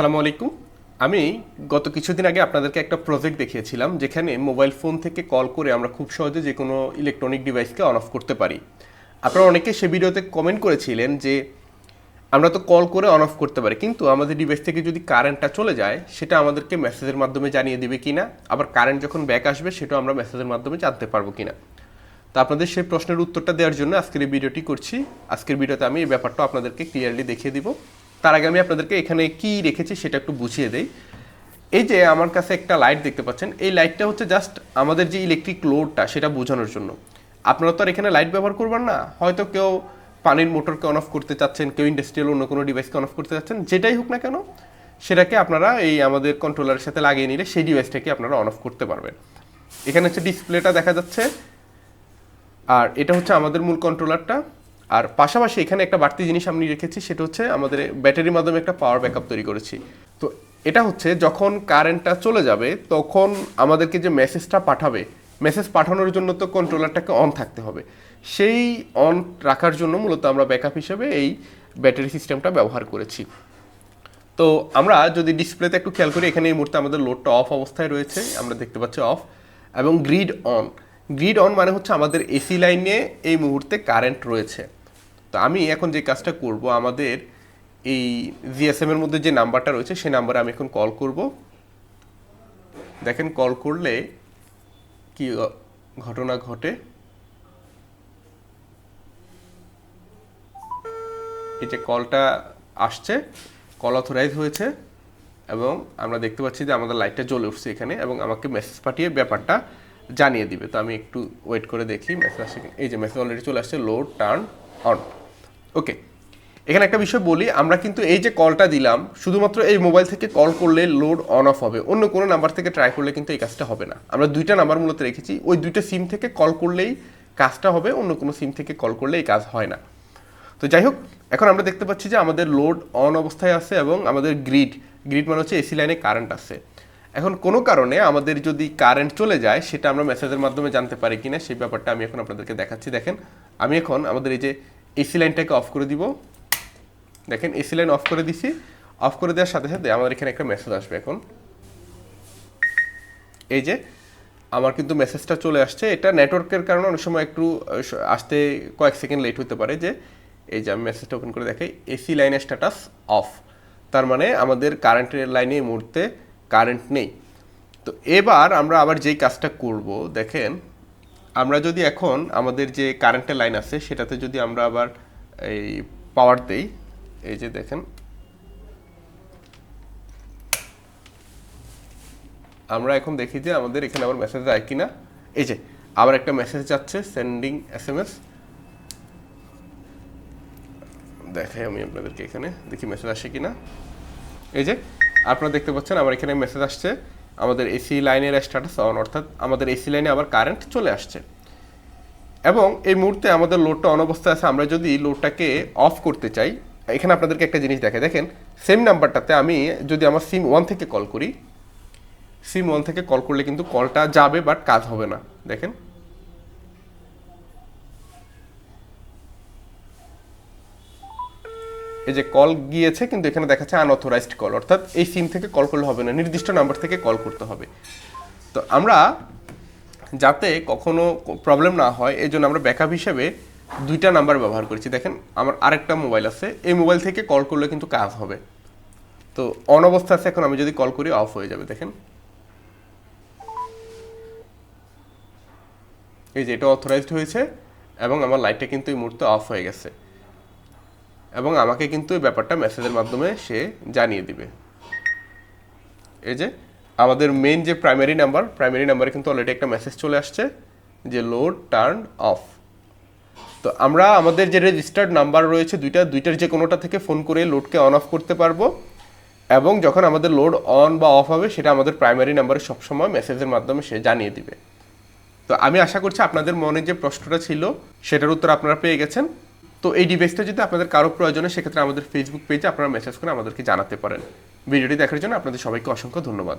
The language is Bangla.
আসসালামু আলাইকুম। আমি গত কিছুদিন আগে আপনাদেরকে একটা প্রজেক্ট দেখিয়েছিলাম, যেখানে মোবাইল ফোন থেকে কল করে আমরা খুব সহজে যে কোনো ইলেকট্রনিক ডিভাইসকে অন অফ করতে পারি। আপনারা অনেকে সে ভিডিওতে কমেন্ট করেছিলেন যে, আমরা তো কল করে অন অফ করতে পারি, কিন্তু আমাদের ডিভাইস থেকে যদি কারেন্টটা চলে যায়, সেটা আমাদেরকে মেসেজের মাধ্যমে জানিয়ে দেবে কিনা? আবার কারেন্ট যখন ব্যাক আসবে, সেটাও আমরা মেসেজের মাধ্যমে জানতে পারব কিনা? তো আপনাদের সেই প্রশ্নের উত্তরটা দেওয়ার জন্য আজকের এই ভিডিওটি করছি। আজকের ভিডিওতে আমি এই ব্যাপারটা আপনাদেরকে ক্লিয়ারলি দেখিয়ে দিব। তার আগে আমি আপনাদেরকে এখানে কি রেখেছি সেটা একটু বুঝিয়ে দেই। এই যে আমার কাছে একটা লাইট দেখতে পাচ্ছেন, এই লাইটটা হচ্ছে জাস্ট আমাদের যে ইলেকট্রিক লোডটা সেটা বোঝানোর জন্য। আপনারা তো আর এখানে লাইট ব্যবহার করবেন না। হয়তো কেউ পানির মোটরকে অন অফ করতে চাচ্ছেন, কেউ ইন্ডাস্ট্রিয়াল অন্য কোনো ডিভাইসকে অন অফ করতে চাচ্ছেন, যেটাই হোক না কেন, সেটাকে আপনারা এই আমাদের কন্ট্রোলারের সাথে লাগিয়ে নিলে সেই ডিভাইসটাকে আপনারা অন অফ করতে পারবেন। এখানে হচ্ছে ডিসপ্লেটা দেখা যাচ্ছে। আর এটা হচ্ছে আমাদের মূল কন্ট্রোলারটা আর পাশাপাশি এখানে একটা বাড়তি জিনিস আমি রেখেছি, সেটা হচ্ছে আমাদের ব্যাটারির মাধ্যমে একটা পাওয়ার ব্যাকআপ তৈরি করেছি। তো এটা হচ্ছে যখন কারেন্টটা চলে যাবে, তখন আমাদেরকে যে মেসেজটা পাঠাবে মেসেজ পাঠানোর জন্য তো কন্ট্রোলারটাকে অন থাকতে হবে। সেই অন রাখার জন্য মূলত আমরা ব্যাকআপ হিসেবে এই ব্যাটারি সিস্টেমটা ব্যবহার করেছি। তো আমরা যদি ডিসপ্লেতে একটু খেয়াল করি, এখানে এই মুহূর্তে আমাদের লোডটা অফ অবস্থায় রয়েছে, আমরা দেখতে পাচ্ছি অফ এবং গ্রিড অন গ্রিড অন মানে হচ্ছে আমাদের এসি লাইনে এই মুহূর্তে কারেন্ট রয়েছে। তো আমি এখন যে কাজটা করব, আমাদের এই জিএসএম এর মধ্যে যে নাম্বারটা রয়েছে, সেই নাম্বারে আমি এখন কল করব। দেখেন, কল করলে কি ঘটনা ঘটে? এই যে কলটা আসছে, কল অথরাইজ হয়েছে এবং আমরা দেখতে পাচ্ছি যে আমাদের লাইটটা জ্বলে উঠছে এখানে এবং আমাকে মেসেজ পাঠিয়ে ব্যাপারটা জানিয়ে দিবে। তো আমি একটু ওয়েট করে দেখি, মেসেজ আসছে এই যে মেসেজ অলরেডি চলে আসছে, লোড টার্ন অন। ওকে এখানে একটা বিষয় বলি, আমরা কিন্তু এই যে কলটা দিলাম, শুধুমাত্র এই মোবাইল থেকে কল করলে লোড অন অফ হবে। অন্য কোনো নাম্বার থেকে ট্রাই করলে কিন্তু এই কাজটা হবে না। আমরা দুইটা নাম্বার মূলত রেখেছি, ওই দুইটা সিম থেকে কল করলেই কাজটা হবে, অন্য কোনো সিম থেকে কল করলে এই কাজ হয় না। তো যাই হোক, এখন আমরা দেখতে পাচ্ছি যে আমাদের লোড অন অবস্থায় আছে এবং আমাদের গ্রিড গ্রিড মানে হচ্ছে এসি লাইনে কারেন্ট আছে। এখন কোনো কারণে আমাদের যদি কারেন্ট চলে যায়, সেটা আমরা মেসেজের মাধ্যমে জানতে পারি কিনা, সেই ব্যাপারটা আমি এখন আপনাদেরকে দেখাচ্ছি। দেখেন, আমি এখন আমাদের এই যে এসি লাইনটাকে অফ করে দিব। দেখেন, এসি লাইন অফ করে দিছি। অফ করে দেওয়ার সাথে সাথে আমাদের এখানে একটা মেসেজ আসবে এখন। এই যে, আমার কিন্তু মেসেজটা চলে আসছে। এটা নেটওয়ার্কের কারণে অনেক সময় একটু আসতে কয়েক সেকেন্ড লেট হতে পারে যে, এই যে আমি মেসেজটা ওপেন করে দেখাই, এসি লাইনের স্ট্যাটাস অফ তার মানে আমাদের কারেন্টের লাইনে এই মুহূর্তে কারেন্ট নেই। তো এবার আমরা আবার যেই কাজটা করব, দেখেন আমরা যদি এখন আমাদের যে কারেন্টের লাইন আছে, সেটাতে যদি আমরা আবার এই পাওয়ার দেই, এই যে দেখেন। আমরা এখন দেখি যে আমাদের এখানে আবার মেসেজ যায় কিনা। এই যে, আবার একটা মেসেজ যাচ্ছে সেন্ডিং এস এম এস দেখাই আমি আপনাদেরকে এখানে, দেখি মেসেজ আসে কিনা। এই যে, আপনারা দেখতে পাচ্ছেন, আমার এখানে মেসেজ আসছে। আমাদের এসি লাইনের স্ট্যাটাস অন অর্থাৎ আমাদের এসি লাইনে আবার কারেন্ট চলে আসছে। এবং এই মুহূর্তে আমাদের লোডটা অনবস্থায় আছে। আমরা যদি লোডটাকে অফ করতে চাই, এখানে আপনাদেরকে একটা জিনিস দেখে দেখেন সেম নাম্বারটাতে আমি যদি আমার সিম ওয়ান থেকে কল করি সিম ওয়ান থেকে কল করলে কিন্তু কলটা যাবে বাট কাজ হবে না। দেখেন এই যে কল গিয়েছে, কিন্তু এখানে দেখাচ্ছে আনঅথরাইজড কল অর্থাৎ এই সিম থেকে কল করলে হবে না, নির্দিষ্ট নাম্বার থেকে কল করতে হবে। তো আমরা যাতে কখনো প্রবলেম না হয় এই জন্য আমরা ব্যাকআপ হিসেবে দুইটা নাম্বার ব্যবহার করেছি। দেখেন, আমার আরেকটা মোবাইল আছে, এই মোবাইল থেকে কল করলে কিন্তু কাজ হবে। তো অন অবস্থা আছে, এখন আমি যদি কল করি অফ হয়ে যাবে, দেখেন। এই যে এটা অথরাইজড হয়েছে, এবং আমার লাইটটা কিন্তু এই মুহূর্তে অফ হয়ে গেছে। এবং আমাকে কিন্তু এই ব্যাপারটা মেসেজের মাধ্যমে সে জানিয়ে দিবে। এই যে, আমাদের মেন যে প্রাইমারি নাম্বার প্রাইমারি নাম্বারে কিন্তু অলরেডি একটা মেসেজ চলে আসছে যে লোড টার্ন অফ তো আমরা আমাদের যে রেজিস্টার্ড নাম্বার রয়েছে দুইটা, দুইটার যে কোনোটা থেকে ফোন করে লোডকে অন অফ করতে পারব এবং যখন আমাদের লোড অন বা অফ হবে সেটা আমাদের প্রাইমারি নাম্বারে সবসময় মেসেজের মাধ্যমে সে জানিয়ে দিবে। তো আমি আশা করছি আপনাদের মনে যে প্রশ্নটা ছিল সেটার উত্তর আপনারা পেয়ে গেছেন। তো এই ডিভাইসটা যদি আপনাদের কারও প্রয়োজনে সেক্ষেত্রে আমাদের ফেসবুক পেজে আপনারা মেসেজ করে আমাদেরকে জানাতে পারেন। ভিডিওটি দেখার জন্য আপনাদের সবাইকে অসংখ্য ধন্যবাদ।